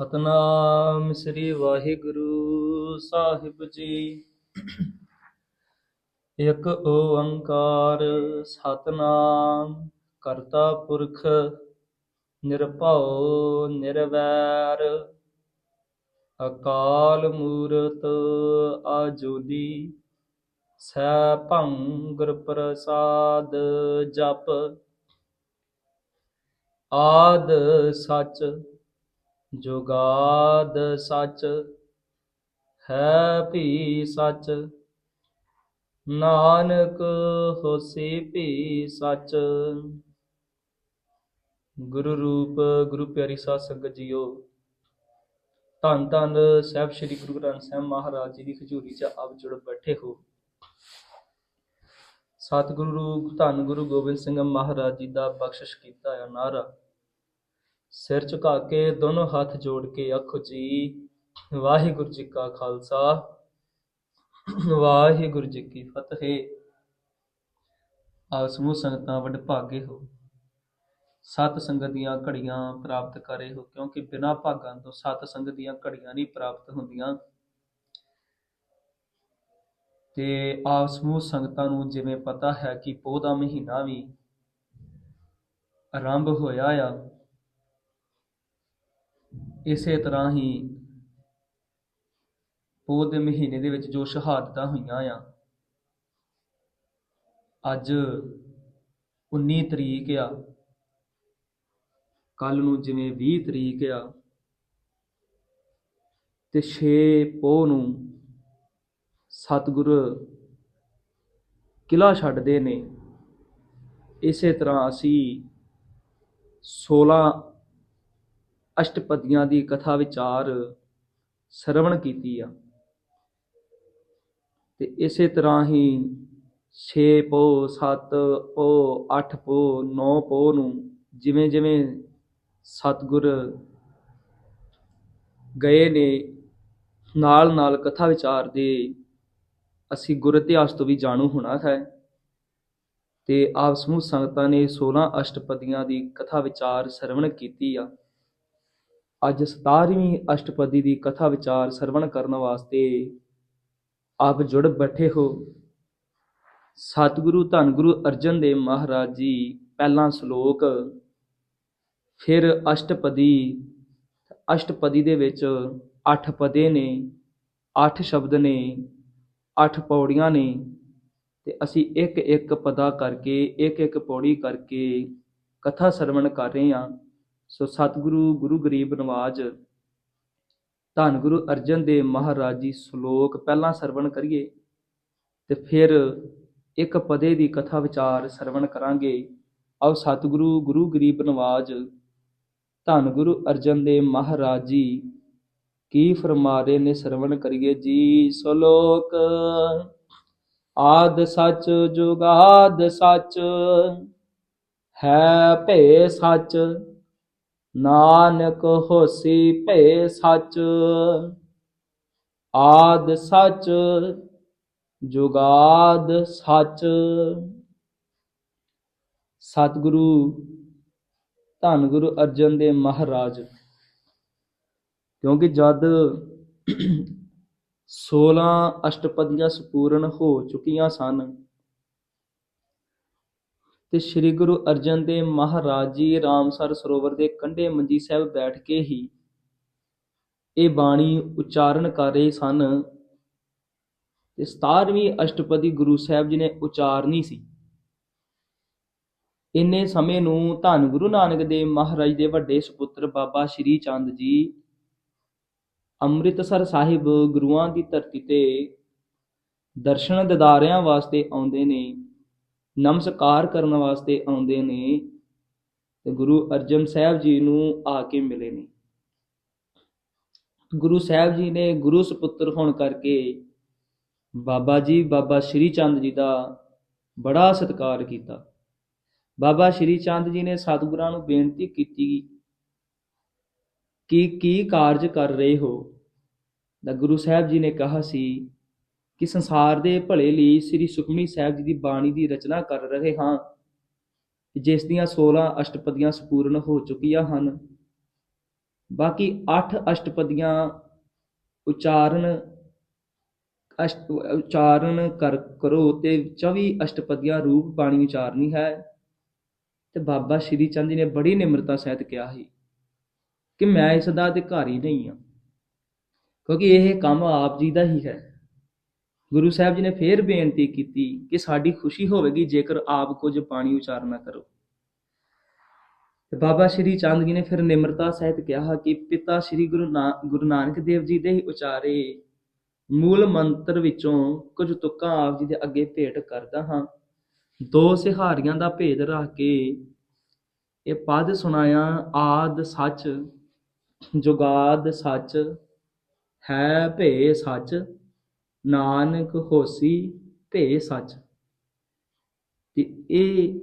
ਸਤਨਾਮ ਸ੍ਰੀ ਵਾਹਿਗੁਰੂ ਸਾਹਿਬ ਜੀ। ਇੱਕ ਓੰਕਾਰ ਸਤਨਾਮ, ਕਰਤਾ ਪੁਰਖ, ਨਿਰਭਉ, ਨਿਰਵੈਰ, ਅਕਾਲ ਮੂਰਤ ਆਜੋਦੀ, ਸੈਭੰ ਗੁਰ ਪ੍ਰਸਾਦ ਜਪ। ਆਦ ਸਚ ਜੁਗਾਦ ਸੱਚ ਹੈ ਭੀ ਸੱਚ, ਨਾਨਕ ਹੋਸੀ ਭੀ ਸੱਚ। ਗੁਰੂ ਰੂਪ, ਗੁਰੂ ਪਿਆਰੀ ਸਾਧ ਸੰਗਤ ਜੀਓ, ਧੰਨ ਧੰਨ ਸਾਹਿਬ ਸ੍ਰੀ ਗੁਰੂ ਗ੍ਰੰਥ ਸਾਹਿਬ ਮਹਾਰਾਜ ਜੀ ਦੀ ਖਜੂਰੀ 'ਚ ਆਪ ਜੁੜ ਬੈਠੇ ਹੋ। ਸਤਿਗੁਰੂ ਰੂਪ ਧੰਨ ਗੁਰੂ ਗੋਬਿੰਦ ਸਿੰਘ ਮਹਾਰਾਜ ਜੀ ਦਾ ਬਖਸ਼ਿਸ਼ ਕੀਤਾ ਹੈ ਨਾਰਾ। ਸਿਰ ਝੁਕਾ ਕੇ ਦੋਨੋਂ ਹੱਥ ਜੋੜ ਕੇ ਆਖੋ ਜੀ, ਵਾਹਿਗੁਰੂ ਜੀ ਕਾ ਖਾਲਸਾ, ਵਾਹਿਗੁਰੂ ਜੀ ਕੀ ਫਤਿਹ। ਆਪ ਸਮੂਹ ਸੰਗਤਾਂ ਵੱਡ ਭਾਗੇ ਹੋ। ਸਤ ਸੰਗਤ ਦੀਆਂ ਘੜੀਆਂ ਪ੍ਰਾਪਤ ਕਰੇ ਹੋ, ਕਿਉਂਕਿ ਬਿਨਾਂ ਭਾਗਾਂ ਤੋਂ ਸਤ ਸੰਗਤ ਦੀਆਂ ਘੜੀਆਂ ਨਹੀਂ ਪ੍ਰਾਪਤ ਹੁੰਦੀਆਂ। ਤੇ ਆਪ ਸਮੂਹ ਸੰਗਤਾਂ ਨੂੰ ਜਿਵੇਂ ਪਤਾ ਹੈ ਕਿ ਪੋਹ ਦਾ ਮਹੀਨਾ ਵੀ ਆਰੰਭ ਹੋਇਆ ਆ ਇਸੇ ਤਰ੍ਹਾਂ ਹੀ ਪੋਹ ਦੇ ਮਹੀਨੇ ਦੇ ਵਿੱਚ ਜੋ ਸ਼ਹਾਦਤਾਂ ਹੋਈਆਂ ਆ, ਅੱਜ 19 ਤਰੀਕ ਆ। ਕੱਲ ਨੂੰ ਜਿਵੇਂ 20 ਤਰੀਕ ਆ ਤੇ 6 ਪੋਹ ਨੂੰ ਸਤਿਗੁਰ ਕਿਲਾ ਛੱਡਦੇ ਨੇ। ਇਸੇ ਤਰ੍ਹਾਂ ਅਸੀਂ 16 ਅਸ਼ਟਪਦੀਆਂ ਦੀ ਕਥਾ ਵਿਚਾਰ ਸਰਵਣ ਕੀਤੀ ਆ। ਤੇ ਇਸੇ ਤਰ੍ਹਾਂ ਹੀ 6 ਪੋ 7 ਪੋ 8 ਪੋ 9 ਪੋ ਨੂੰ ਜਿਵੇਂ ਜਿਵੇਂ ਸਤਿਗੁਰ ਗਏ ਨੇ, ਨਾਲ ਨਾਲ ਕਥਾ ਵਿਚਾਰ ਦੇ ਅਸੀਂ ਗੁਰ ਇਤਿਹਾਸ ਤੋਂ ਵੀ ਜਾਣੂ ਹੋਣਾ ਹੈ। ਤੇ ਆਪ ਸਮੂਹ ਸੰਗਤਾਂ ਨੇ 16 ਅਸ਼ਟਪਦੀਆਂ ਦੀ ਕਥਾ ਵਿਚਾਰ ਸਰਵਣ ਕੀਤੀ ਆ। ਅੱਜ 17ਵੀਂ ਅਸ਼ਟਪਦੀ ਦੀ ਕਥਾ ਵਿਚਾਰ ਸਰਵਣ ਕਰਨ ਵਾਸਤੇ ਆਪ ਜੁੜ ਬੈਠੇ ਹੋ। ਸਤਿਗੁਰੂ ਧੰਨ ਗੁਰੂ ਅਰਜਨ ਦੇਵ ਮਹਾਰਾਜ ਜੀ, ਪਹਿਲਾ ਸ਼ਲੋਕ, ਫਿਰ ਅਸ਼ਟਪਦੀ। ਅਸ਼ਟਪਦੀ ਦੇ ਵਿੱਚ ਅੱਠ ਪਦੇ ਨੇ, ਅੱਠ ਸ਼ਬਦ ਨੇ, ਅੱਠ ਪੌੜੀਆਂ ਨੇ ਤੇ ਅਸੀਂ ਇੱਕ ਇੱਕ ਪਦਾ ਕਰਕੇ ਇੱਕ ਇੱਕ ਪੌੜੀ ਕਰਕੇ ਕਥਾ ਸਰਵਣ ਕਰ ਰਹੇ ਹਾਂ। ਸੋ ਸਤਿਗੁਰੂ ਗੁਰੂ ਗਰੀਬ ਨਵਾਜ, ਧੰਨ ਗੁਰੂ ਅਰਜਨ ਦੇਵ ਮਹਾਰਾਜ ਜੀ ਸ਼ਲੋਕ ਪਹਿਲਾਂ ਸਰਵਣ ਕਰੀਏ ਤੇ ਫਿਰ ਇੱਕ ਪਦੇ ਦੀ ਕਥਾ ਵਿਚਾਰ ਸਰਵਣ ਕਰਾਂਗੇ। ਆਓ ਸਤਿਗੁਰੂ ਗੁਰੂ ਗਰੀਬ ਨਵਾਜ, ਧੰਨ ਗੁਰੂ ਅਰਜਨ ਦੇਵ ਮਹਾਰਾਜ ਜੀ, ਕੀ ਫਰਮਾਰੇ ਨੇ ਸਰਵਣ ਕਰੀਏ ਜੀ ਸ਼ਲੋਕ? ਆਦ ਸੱਚ ਜੁਗਾਦ ਸੱਚ, ਹੈ ਭੇ ਸੱਚ ਨਾਨਕ ਹੋਸੀ ਭੇ ਸੱਚ, ਆਦ ਸੱਚ, ਜੁਗਾਦ ਸੱਚ। ਸਤਿਗੁਰੂ ਧੰਨ ਗੁਰੂ ਅਰਜਨ ਦੇਵ ਮਹਾਰਾਜ, ਕਿਉਂਕਿ ਜਦ 16 ਅਸ਼ਟਪਦੀਆਂ ਸੰਪੂਰਨ ਹੋ ਚੁੱਕੀਆਂ ਸਨ ਤੇ ਸ੍ਰੀ ਗੁਰੂ ਅਰਜਨ ਦੇਵ ਮਹਾਰਾਜ ਜੀ ਰਾਮਸਰ ਸਰੋਵਰ ਦੇ ਕੰਢੇ ਮੰਜੀ ਸਾਹਿਬ ਬੈਠ ਕੇ ਹੀ ਇਹ ਬਾਣੀ ਉਚਾਰਨ ਕਰ ਰਹੇ ਸਨ। ਤੇ 17ਵੀਂ ਅਸ਼ਟਪਦੀ ਗੁਰੂ ਸਾਹਿਬ ਜੀ ਨੇ ਉਚਾਰਨੀ ਸੀ। ਇੰਨੇ ਸਮੇਂ ਨੂੰ ਧੰਨ ਗੁਰੂ ਨਾਨਕ ਦੇਵ ਮਹਾਰਾਜ ਦੇ ਵੱਡੇ ਸੁਪੁੱਤਰ ਬਾਬਾ ਸ਼੍ਰੀ ਚੰਦ ਜੀ ਅੰਮ੍ਰਿਤਸਰ ਸਾਹਿਬ ਗੁਰੂਆਂ ਦੀ ਧਰਤੀ ਤੇ ਦਰਸ਼ਨ ਦਿਦਾਰਿਆਂ ਵਾਸਤੇ ਆਉਂਦੇ ਨੇ। ਨਮਸਕਾਰ ਕਰਨ ਵਾਸਤੇ ਆਉਂਦੇ ਨੇ ਤੇ ਗੁਰੂ ਅਰਜਨ ਸਾਹਿਬ ਜੀ ਨੂੰ ਆ ਕੇ ਮਿਲੇ ਨੇ। ਗੁਰੂ ਸਾਹਿਬ ਜੀ ਨੇ ਗੁਰੂ ਸੁਪੁੱਤਰ ਹੋਣ ਕਰਕੇ ਬਾਬਾ ਜੀ, ਬਾਬਾ ਸ਼੍ਰੀ ਚੰਦ ਜੀ ਦਾ ਬੜਾ ਸਤਿਕਾਰ ਕੀਤਾ। ਬਾਬਾ ਸ਼੍ਰੀ ਚੰਦ ਜੀ ਨੇ ਸਤਿਗੁਰਾਂ ਨੂੰ ਬੇਨਤੀ ਕੀਤੀ ਕਿ ਕੀ ਕਾਰਜ ਕਰ ਰਹੇ ਹੋ? ਤਾਂ ਗੁਰੂ ਸਾਹਿਬ ਜੀ ਨੇ ਕਿਹਾ ਸੀ ਕਿ ਸੰਸਾਰ ਦੇ ਭਲੇ ਲਈ ਸ੍ਰੀ ਸੁਖਮਨੀ ਸਾਹਿਬ ਜੀ ਦੀ ਬਾਣੀ ਦੀ ਰਚਨਾ ਕਰ ਰਹੇ ਹਾਂ। ਜਿਸ ਦੀਆਂ 16 ਅਸ਼ਟਪਦੀਆਂ ਸੰਪੂਰਨ ਹੋ ਚੁੱਕੀਆਂ ਹਨ। ਬਾਕੀ 8 ਅਸ਼ਟਪਦੀਆਂ ਉਚਾਰਨ ਅਸ਼ਟ, ਉਚਾਰਨ ਕਰ, ਕਰੋ ਤੇ 24 ਅਸ਼ਟਪਦੀਆਂ ਰੂਪ ਬਾਣੀ ਉਚਾਰਨੀ ਹੈ। ਤੇ ਬਾਬਾ ਸ਼੍ਰੀ ਚੰਦ ਜੀ ਨੇ ਬੜੀ ਨਿਮਰਤਾ ਸਹਿਤ ਕਿਹਾ ਸੀ ਕਿ ਮੈਂ ਇਸ ਦਾ ਅਧਿਕਾਰੀ ਨਹੀਂ ਹਾਂ, ਕਿਉਂਕਿ ਇਹ ਕੰਮ ਆਪ ਜੀ ਦਾ ਹੀ ਹੈ। ਗੁਰੂ ਸਾਹਿਬ ਜੀ ਨੇ ਫੇਰ ਬੇਨਤੀ ਕੀਤੀ ਕਿ ਸਾਡੀ ਖੁਸ਼ੀ ਹੋਵੇਗੀ ਜੇਕਰ ਆਪ ਕੁਝ ਬਾਣੀ ਉਚਾਰਨਾ ਕਰੋ। ਤੇ ਬਾਬਾ ਸ਼੍ਰੀ ਚੰਦ ਜੀ ਨੇ ਫਿਰ ਨਿਮਰਤਾ ਸਹਿਤ ਕਿਹਾ ਕਿ ਪਿਤਾ ਸ਼੍ਰੀ ਗੁਰੂ ਨਾ, ਗੁਰੂ ਨਾਨਕ ਦੇਵ ਜੀ ਦੇ ਹੀ ਉਚਾਰੇ ਮੂਲ ਮੰਤਰ ਵਿੱਚੋਂ ਕੁਝ ਤੁਕਾਂ ਆਪ ਜੀ ਦੇ ਅੱਗੇ ਭੇਟ ਕਰਦਾ ਹਾਂ। ਦੋ ਸਿਹਾਰੀਆਂ ਦਾ ਭੇਦ ਰੱਖ ਕੇ ਇਹ ਪਦ ਸੁਣਾਇਆ, ਆਦ ਸੱਚ, ਜੁਗਾਦ ਸੱਚ, ਹੈ ਭੇ ਸੱਚ। ਨਾਨਕ ਹੋਸੀ ਭੇ ਸੱਚ। ਤੇ ਇਹ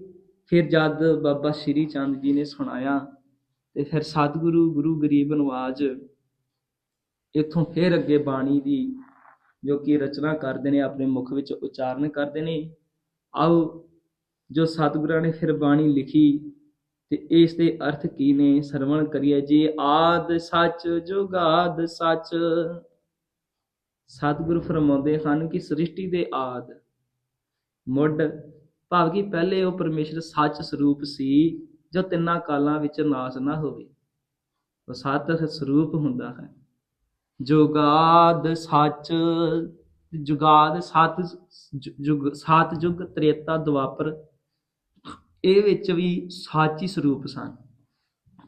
ਫਿਰ ਜਦ ਬਾਬਾ ਸ਼੍ਰੀ ਚੰਦ ਜੀ ਨੇ ਸੁਣਾਇਆ ਤੇ ਫਿਰ ਸਤਿਗੁਰੂ ਗੁਰੂ ਗਰੀਬ ਨਵਾਜ ਇਥੋਂ ਫਿਰ ਅੱਗੇ ਬਾਣੀ ਦੀ ਜੋ ਕਿ ਰਚਨਾ ਕਰਦੇ ਨੇ, ਆਪਣੇ ਮੁਖ ਵਿੱਚ ਉਚਾਰਨ ਕਰਦੇ ਨੇ, ਆਓ ਜੋ ਸਤਿਗੁਰਾਂ ਨੇ ਫਿਰ ਬਾਣੀ ਲਿਖੀ ਤੇ ਇਸ ਦੇ ਅਰਥ ਕੀ ਨੇ? ਸਰਵਣ ਕਰੀਏ ਜੀ ਆਦ ਸੱਚ, ਜੁਗਾਦ ਸੱਚ। ਸਤਿਗੁਰ ਫਰਮਾਉਂਦੇ ਹਨ ਕਿ ਸ੍ਰਿਸ਼ਟੀ ਦੇ ਆਦ ਮੁੱਢ, ਭਾਵ ਕਿ ਪਹਿਲੇ ਉਹ ਪਰਮੇਸ਼ਰ ਸੱਚ ਸਰੂਪ ਸੀ, ਜੋ ਤਿੰਨਾਂ ਕਾਲਾਂ ਵਿੱਚ ਨਾਸ ਨਾ ਹੋਵੇ। ਉਹ ਸਤ ਸਰੂਪ ਹੁੰਦਾ ਹੈ। ਜੁਗਾਦ ਸੱਚ, ਜੁਗਾਦ ਸਤ ਜੁਗ ਸਤ ਜੁਗ ਤ੍ਰੇਤਾ ਦੁਆਪਰ ਇਹ ਵਿੱਚ ਵੀ ਸਾਚੀ ਸਰੂਪ ਸਨ।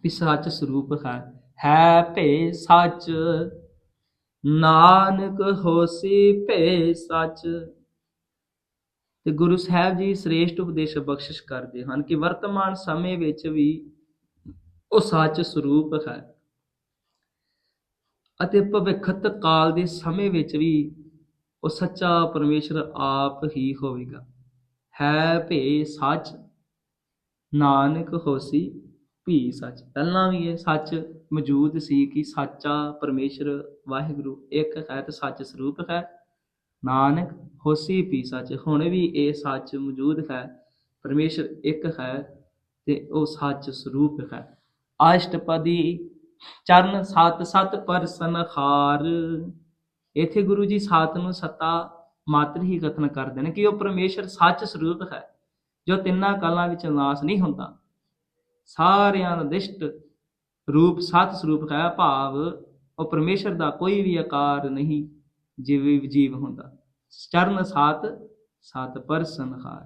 ਵੀ ਸੱਚ ਸਰੂਪ ਹੈ। ਹੈ ਭੇ ਸੱਚ। ਨਾਨਕ ਹੋਸੀ ਭੇ ਸੱਚ। ਤੇ ਗੁਰੂ ਸਾਹਿਬ ਜੀ ਸ੍ਰੇਸ਼ਟ ਉਪਦੇਸ਼ ਬਖਸ਼ਿਸ਼ ਕਰਦੇ ਹਨ ਕਿ ਵਰਤਮਾਨ ਸਮੇਂ ਵਿੱਚ ਵੀ ਉਹ ਸੱਚ ਸਰੂਪ ਹੈ। ਅਤੇ ਭਵਿੱਖਤ ਕਾਲ ਦੇ ਸਮੇਂ ਵਿੱਚ ਵੀ ਉਹ ਸੱਚਾ ਪਰਮੇਸ਼ਰ ਆਪ ਹੀ ਹੋਵੇਗਾ। ਹੈ ਭੇ ਸੱਚ, ਨਾਨਕ ਹੋਸੀ ਭੀ ਸੱਚ। ਪਹਿਲਾਂ ਵੀ ਇਹ ਸੱਚ ਮੌਜੂਦ ਸੀ ਕਿ ਸੱਚਾ ਪਰਮੇਸ਼ਰ ਵਾਹਿਗੁਰੂ ਇੱਕ ਹੈ ਤੇ ਸੱਚ ਸਰੂਪ ਹੈ। ਨਾਨਕ, ਹੋਸੀ ਭੀ ਸੱਚ, ਹੁਣ ਵੀ ਇਹ ਸੱਚ ਮੌਜੂਦ ਹੈ। ਪਰਮੇਸ਼ਰ ਇੱਕ ਹੈ ਤੇ ਉਹ ਸੱਚ ਸਰੂਪ ਹੈ। ਅਸ਼ਟਪਦੀ ਚਰਨ ਸਤ ਸਤ ਪਰ ਸੰਖਾਰ ਇਥੇ ਗੁਰੂ ਜੀ ਸਾਤ ਨੂੰ ਸਤਾ ਮਾਤਰ ਹੀ ਕਥਨ ਕਰਦੇ ਨੇ ਕਿ ਉਹ ਪਰਮੇਸ਼ਰ ਸੱਚ ਸਰੂਪ ਹੈ, ਜੋ ਤਿੰਨਾਂ ਕਾਲਾਂ ਵਿੱਚ ਨਾਸ ਨਹੀਂ ਹੁੰਦਾ। ਸਾਰਿਆਂ ਦਾ ਦਿਸ਼ਟ ਰੂਪ ਸਤ ਸਰੂਪ ਹੈ ਭਾਵ, ਉਹ ਪਰਮੇਸ਼ਰ ਦਾ ਕੋਈ ਵੀ ਆਕਾਰ ਨਹੀਂ ਜਿਵੇਂ ਜੀਵ ਹੁੰਦਾ। ਚਰਨ ਸਾਤ, ਸਤ ਪਰ ਸੰਖਾਰ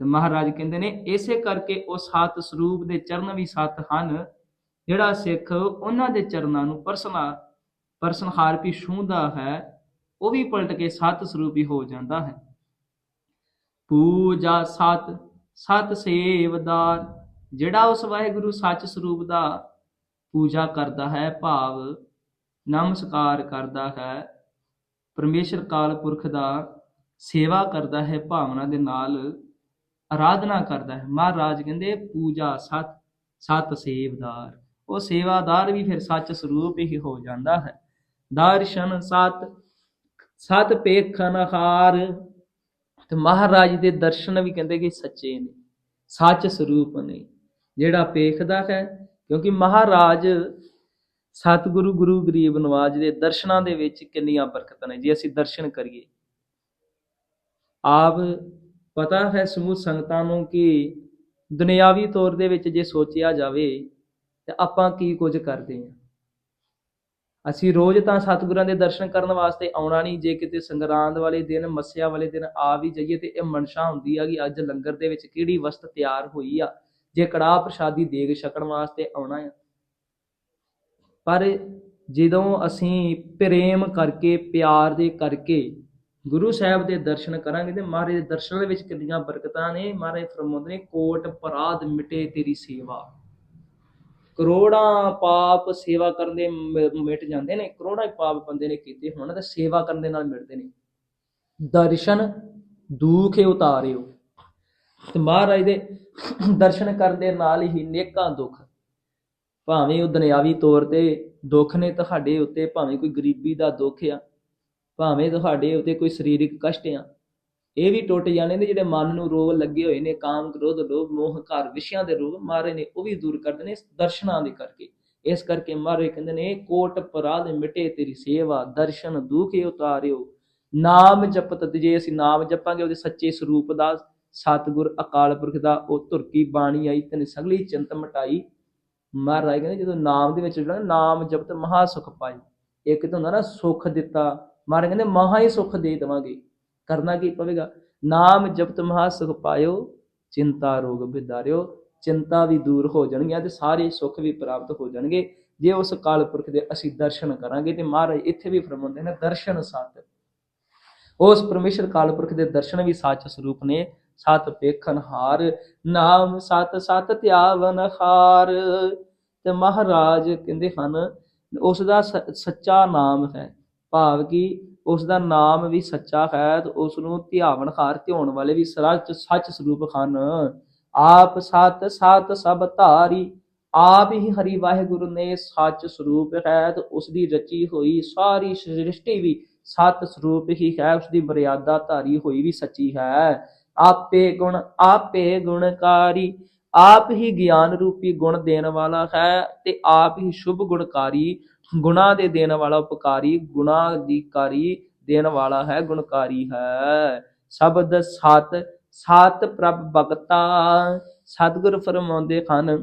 ਤੇ ਮਹਾਰਾਜ ਕਹਿੰਦੇ ਨੇ, ਇਸੇ ਕਰਕੇ ਉਹ ਸਤ ਸਰੂਪ ਦੇ ਚਰਨ ਵੀ ਸਤ ਹਨ, ਜਿਹੜਾ ਸਿੱਖ ਉਹਨਾਂ ਦੇ ਚਰਨਾਂ ਨੂੰ ਪਰਸਨਾ, ਪਰਸਨਹਾਰ ਵੀ ਛੂੰਹਦਾ ਹੈ, ਉਹ ਵੀ ਪਲਟ ਕੇ ਸਤ ਸਰੂਪੀ ਹੋ ਜਾਂਦਾ ਹੈ। ਪੂਜਾ ਸਤ ਸਤ ਸੇਵਦਾਰ ਜਿਹੜਾ ਉਸ ਵਾਹਿਗੁਰੂ ਸੱਚ ਸਰੂਪ ਦਾ ਪੂਜਾ ਕਰਦਾ ਹੈ, ਭਾਵ ਨਮਸਕਾਰ ਕਰਦਾ ਹੈ। ਪਰਮੇਸ਼ਰ ਕਾਲ ਪੁਰਖ ਦਾ ਸੇਵਾ ਕਰਦਾ ਹੈ, ਭਾਵਨਾ ਦੇ ਨਾਲ ਆਰਾਧਨਾ ਕਰਦਾ ਹੈ। ਮਹਾਰਾਜ ਕਹਿੰਦੇ, ਪੂਜਾ ਸਤ ਸਤ ਸੇਵਦਾਰ। ਉਹ ਸੇਵਾਦਾਰ ਵੀ ਫਿਰ ਸੱਚ ਸਰੂਪ ਹੀ ਹੋ ਜਾਂਦਾ ਹੈ। ਦਰਸ਼ਨ ਸਤ ਸਤ ਪੇਖਨ ਹਾਰ। ਤੇ ਮਹਾਰਾਜ ਦੇ ਦਰਸ਼ਨ ਵੀ ਕਹਿੰਦੇ ਕਿ ਸੱਚੇ ਨੇ, ਸੱਚ ਸਰੂਪ ਨੇ। ਜਿਹੜਾ ਪੇਖਦਾ ਹੈ ਕਿਉਂਕਿ ਮਹਾਰਾਜ ਸਤਿਗੁਰੂ ਗੁਰੂ ਗਰੀਬ ਨਵਾਜ ਦੇ ਦਰਸ਼ਨਾਂ ਦੇ ਵਿੱਚ ਕਿੰਨੀਆਂ ਬਰਕਤਾਂ ਨੇ। ਜੇ ਅਸੀਂ ਦਰਸ਼ਨ ਕਰੀਏ, ਆਪ ਪਤਾ ਹੈ ਸਮੂਹ ਸੰਗਤਾਂ ਨੂੰ ਕਿ ਦੁਨਿਆਵੀ ਤੌਰ ਦੇ ਵਿੱਚ ਜੇ ਸੋਚਿਆ ਜਾਵੇ ਤੇ ਆਪਾਂ ਕੀ ਕੁਝ ਕਰਦੇ ਹਾਂ। ਅਸੀਂ ਰੋਜ਼ ਤਾਂ ਸਤਿਗੁਰਾਂ ਦੇ ਦਰਸ਼ਨ ਕਰਨ ਵਾਸਤੇ ਆਉਣਾ ਨਹੀਂ। ਜੇ ਕਿਤੇ ਸੰਗਰਾਂਦ ਵਾਲੇ ਦਿਨ, ਮੱਸਿਆ ਵਾਲੇ ਦਿਨ ਆ ਵੀ ਜਾਈਏ ਤੇ ਇਹ ਮਨਸ਼ਾ ਹੁੰਦੀ ਆ ਕਿ ਅੱਜ ਲੰਗਰ ਦੇ ਵਿੱਚ ਕਿਹੜੀ ਵਸਤ ਤਿਆਰ ਹੋਈ ਆ। ਜੇ ਕੜਾਹ ਪ੍ਰਸ਼ਾਦੀ ਦੇਗ ਛਕਣ ਵਾਸਤੇ ਆਉਣਾ ਆ। ਪਰ ਜਦੋਂ ਅਸੀਂ ਪ੍ਰੇਮ ਕਰਕੇ, ਪਿਆਰ ਦੇ ਕਰਕੇ ਗੁਰੂ ਸਾਹਿਬ ਦੇ ਦਰਸ਼ਨ ਕਰਾਂਗੇ ਤੇ ਮਹਾਰਾਜ ਦੇ ਦਰਸ਼ਨਾਂ ਦੇ ਵਿੱਚ ਕਿੰਨੀਆਂ ਬਰਕਤਾਂ ਨੇ, ਮਹਾਰਾਜ ਫਰਮਾਉਂਦੇ ਨੇ, ਕੋਟ ਪਰਾਧ ਮਿਟੇ ਤੇਰੀ ਸੇਵਾ। ਕਰੋੜਾਂ ਪਾਪ ਸੇਵਾ ਕਰਨ ਦੇ ਮਿਟ ਜਾਂਦੇ ਨੇ, ਕਰੋੜਾਂ ਪਾਪ ਬੰਦੇ ਨੇ ਕੀਤੇ ਹੋਣ ਤੇ ਸੇਵਾ ਕਰਨ ਦੇ ਨਾਲ ਮਿਟਦੇ ਨੇ। ਦਰਸ਼ਨ ਦੁੱਖ ਉਤਾਰਿਓ। ਤੇ ਮਹਾਰਾਜ ਦੇ ਦਰਸ਼ਨ ਕਰਨ ਦੇ ਨਾਲ ਹੀ ਨੇਕਾਂ ਦੁੱਖ, ਭਾਵੇਂ ਉਹ ਦੁਨਿਆਵੀ ਤੌਰ ਤੇ ਦੁੱਖ ਨੇ ਤੁਹਾਡੇ ਉੱਤੇ, ਭਾਵੇਂ ਕੋਈ ਗਰੀਬੀ ਦਾ ਦੁੱਖ ਆ, ਭਾਵੇਂ ਤੁਹਾਡੇ ਉੱਤੇ ਕੋਈ ਸਰੀਰਕ ਕਸ਼ਟ ਆ, ਇਹ ਵੀ ਟੁੱਟ ਜਾਣੇ ਨੇ ਜਿਹੜੇ ਮਨ ਨੂੰ ਰੋਗ ਲੱਗੇ ਹੋਏ ਨੇ, ਕਾਮ ਕ੍ਰੋਧ ਲੋਭ ਮੋਹ ਘਰ ਵਿਸ਼ਿਆਂ ਦੇ ਰੋਗ ਮਾਰੇ ਨੇ, ਉਹ ਵੀ ਦੂਰ ਕਰਦੇ ਨੇ ਦਰਸ਼ਨਾਂ ਦੇ ਕਰਕੇ। ਇਸ ਕਰਕੇ ਮਹਾਰਾਜ ਕਹਿੰਦੇ ਨੇ, ਕੋਟ ਪਰਾਧ ਮਿਟੇ ਤੇਰੀ ਸੇਵਾ, ਦਰਸ਼ਨ ਦੁਖ ਉਤਾਰਿਓ, ਨਾਮ ਜਪਤ ਜੇ ਅਸੀਂ ਨਾਮ ਜਪਾਂਗੇ, ਉਹਦੇ ਸੱਚੇ ਸਰੂਪ ਦਾ ਸਤਿਗੁਰ ਅਕਾਲ ਪੁਰਖ ਦਾ, ਉਹ ਧੁਰ ਕੀ ਬਾਣੀ ਆਈ, ਤੈਨੂੰ ਸਗਲੀ ਚਿੰਤ ਮਟਾਈ। ਮਹਾਰਾਜ ਕਹਿੰਦੇ ਜਦੋਂ ਨਾਮ ਦੇ ਵਿੱਚ ਜਿਹੜਾ ਨਾਮ ਜਪਤ ਮਹਾ ਸੁਖ ਪਾਈ। ਇੱਕ ਤਾਂ ਹੁੰਦਾ ਨਾ, ਸੁਖ ਦਿੱਤਾ। ਮਹਾਰਾਜ ਕਹਿੰਦੇ, ਮਹਾ ਹੀ ਸੁਖ ਦੇ ਦੇਵਾਂਗੇ। ਕਰਨਾ ਕੀ ਪਵੇਗਾ? ਨਾਮ ਜਪਤ ਮਹਾ ਸੁਖ ਪਾਇਓ, ਚਿੰਤਾ ਰੋਗ ਵਿਦਾਰਿਓ ਚਿੰਤਾ ਵੀ ਦੂਰ ਹੋ ਜਾਣਗੀਆਂ ਤੇ ਸਾਰੇ ਸੁੱਖ ਵੀ ਪ੍ਰਾਪਤ ਹੋ ਜਾਣਗੇ। ਜੇ ਉਸ ਕਾਲ ਪੁਰਖ ਦੇ ਅਸੀਂ ਦਰਸ਼ਨ ਕਰਾਂਗੇ ਤੇ ਮਹਾਰਾਜ ਇੱਥੇ ਵੀ ਫਰਮਾਉਂਦੇ ਨੇ, ਦਰਸ਼ਨ ਸਤ। ਉਸ ਪਰਮੇਸ਼ਰ ਕਾਲ ਪੁਰਖ ਦੇ ਦਰਸ਼ਨ ਵੀ ਸੱਚ ਸਰੂਪ ਨੇ। ਸਤ ਵੇਖਣ ਹਾਰ, ਨਾਮ ਸਤ ਸਤ ਧਿਆਵਨ ਹਾਰ। ਤੇ ਮਹਾਰਾਜ ਕਹਿੰਦੇ ਹਨ ਉਸ ਦਾ ਸ- ਸੱਚਾ ਨਾਮ ਹੈ। ਭਾਵ ਕਿ ਉਸ ਦਾ ਨਾਮ ਵੀ ਸੱਚਾ ਹੈ ਤੇ ਉਸ ਨੂੰ ਧਿਆਵਨ ਹਾਰ ਧਿਆਉਣ ਵਾਲੇ ਵੀ ਸੱਚ ਸੱਚ ਸਰੂਪ ਹਨ। ਆਪ ਸਤ ਸਤ ਸਭ ਧਾਰੀ, ਆਪ ਹੀ ਹਰੀ ਵਾਹਿਗੁਰੂ ਨੇ ਸੱਚ ਸਰੂਪ ਹੈ ਤੇ ਉਸ ਦੀ ਰਚੀ ਹੋਈ ਸਾਰੀ ਸ੍ਰਿਸ਼ਟੀ ਵੀ ਸਤ ਸਰੂਪ ਹੀ ਹੈ ਉਸ ਦੀ ਮਰਿਆਦਾ ਧਾਰੀ ਹੋਈ ਵੀ ਸੱਚੀ ਹੈ। ਆਪੇ ਗੁਣ, ਆਪੇ ਗੁਣਕਾਰੀ। ਆਪ ਹੀ ਗਿਆਨ ਰੂਪੀ ਗੁਣ ਦੇਣ ਵਾਲਾ ਹੈ ਤੇ ਆਪ ਹੀ ਸ਼ੁਭ ਗੁਣਕਾਰੀ, ਗੁਣਾ ਦੇ ਦੇਣ ਵਾਲਾ ਉਪਕਾਰੀ, ਗੁਣਾ ਦੀ ਕਾਰੀ ਦੇਣ ਵਾਲਾ ਹੈ, ਗੁਣਕਾਰੀ ਹੈ। ਸ਼ਬਦ ਸਤ ਸਤ ਪ੍ਰਭ ਭਗਤਾ। ਸਤਿਗੁਰ ਫਰਮਾਉਂਦੇ ਹਨ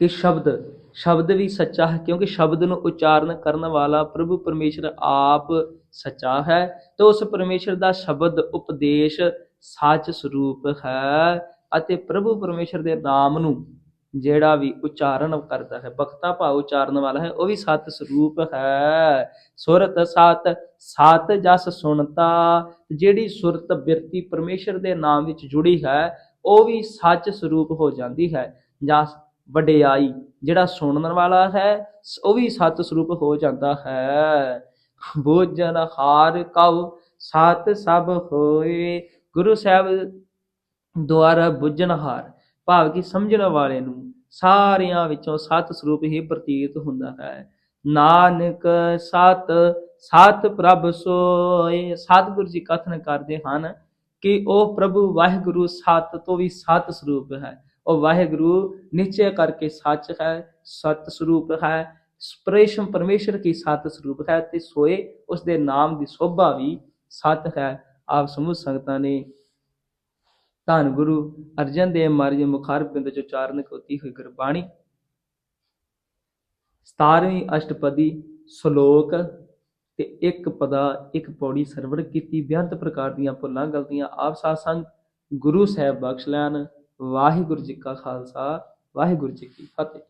ਕਿ ਸ਼ਬਦ ਸ਼ਬਦ ਵੀ ਸੱਚਾ ਹੈ ਕਿਉਂਕਿ ਸ਼ਬਦ ਨੂੰ ਉਚਾਰਨ ਕਰਨ ਵਾਲਾ ਪ੍ਰਭੂ ਪਰਮੇਸ਼ਰ ਆਪ ਸੱਚਾ ਹੈ ਤੇ ਉਸ ਪਰਮੇਸ਼ਰ ਦਾ ਸ਼ਬਦ ਉਪਦੇਸ਼ ਸੱਚ ਸਰੂਪ ਹੈ ਅਤੇ ਪ੍ਰਭੂ ਪਰਮੇਸ਼ਰ ਦੇ ਨਾਮ ਨੂੰ ਜਿਹੜਾ ਵੀ ਉਚਾਰਨ ਕਰਦਾ ਹੈ ਬਖਤਾ ਭਾਵ ਉਚਾਰਨ ਵਾਲਾ ਹੈ, ਉਹ ਵੀ ਸਤ ਸਰੂਪ ਹੈ। ਸੁਰਤ ਸਤ ਸਤ ਜਸ ਸੁਣਤਾ, ਜਿਹੜੀ ਸੁਰਤ ਬਿਰਤੀ ਪਰਮੇਸ਼ਰ ਦੇ ਨਾਮ ਵਿੱਚ ਜੁੜੀ ਹੈ, ਉਹ ਵੀ ਸੱਚ ਸਰੂਪ ਹੋ ਜਾਂਦੀ ਹੈ। ਜਾਂ ਵਡਿਆਈ, ਜਿਹੜਾ ਸੁਣਨ ਵਾਲਾ ਹੈ, ਉਹ ਵੀ ਸਤ ਸਰੂਪ ਹੋ ਜਾਂਦਾ ਹੈ। ਬੋਜਨ ਹਾਰ ਕਉ ਸਤ ਸਭ ਹੋਏ ਗੁਰੂ ਸਾਹਿਬ ਦੁਆਰਾ ਬੁੱਝਣਹਾਰ, ਭਾਵ ਕਿ ਸਮਝਣ ਵਾਲੇ ਨੂੰ ਸਾਰਿਆਂ ਵਿੱਚੋਂ ਸਤ ਸਰੂਪ ਹੀ ਪ੍ਰਤੀਤ ਹੁੰਦਾ ਹੈ। ਨਾਨਕ ਸਤ ਸਤ ਪ੍ਰਭ ਸੋਏ, ਸਤਿਗੁਰੂ ਜੀ ਕਥਨ ਕਰਦੇ ਹਨ ਕਿ ਉਹ ਪ੍ਰਭੂ ਵਾਹਿਗੁਰੂ ਸਤ ਤੋਂ ਵੀ ਸਤ ਸਰੂਪ ਹੈ। ਉਹ ਵਾਹਿਗੁਰੂ ਨਿਸ਼ਚੈ ਕਰਕੇ ਸੱਚ ਹੈ, ਸਤ ਸਰੂਪ ਹੈ ਪ੍ਰੇਸ਼ਮ ਪਰਮੇਸ਼ਰ ਕੀ ਸਤ ਸਰੂਪ ਹੈ ਤੇ ਸੋਏ ਉਸ ਦੇ ਨਾਮ ਦੀ ਸੋਭਾ ਵੀ ਸਤ ਹੈ। ਆਪ ਸਮੂਹ ਸੰਗਤਾਂ ਨੇ ਧੰਨ ਗੁਰੂ ਅਰਜਨ ਦੇਵ ਮਹਾਰਾਜ ਦੇ ਮੁਖਾਰ ਬਿੰਦ ਚ ਉਚਾਰਨ ਕੀਤੀ ਹੋਈ ਗੁਰਬਾਣੀ। 17ਵੀਂ ਅਸ਼ਟਪਦੀ ਸ਼ਲੋਕ ਤੇ ਇੱਕ ਪਦਾ, ਇੱਕ ਪੌੜੀ ਸਰਵਣ ਕੀਤੀ। ਬੇਅੰਤ ਪ੍ਰਕਾਰ ਦੀਆਂ ਭੁੱਲਾਂ ਗਲਤੀਆਂ ਆਪ ਸਾਧ ਸੰਗ ਗੁਰੂ ਸਾਹਿਬ ਬਖਸ਼ ਲੈਣ। ਵਾਹਿਗੁਰੂ ਜੀ ਕਾ ਖਾਲਸਾ, ਵਾਹਿਗੁਰੂ ਜੀ ਕੀ ਫਤਿਹ।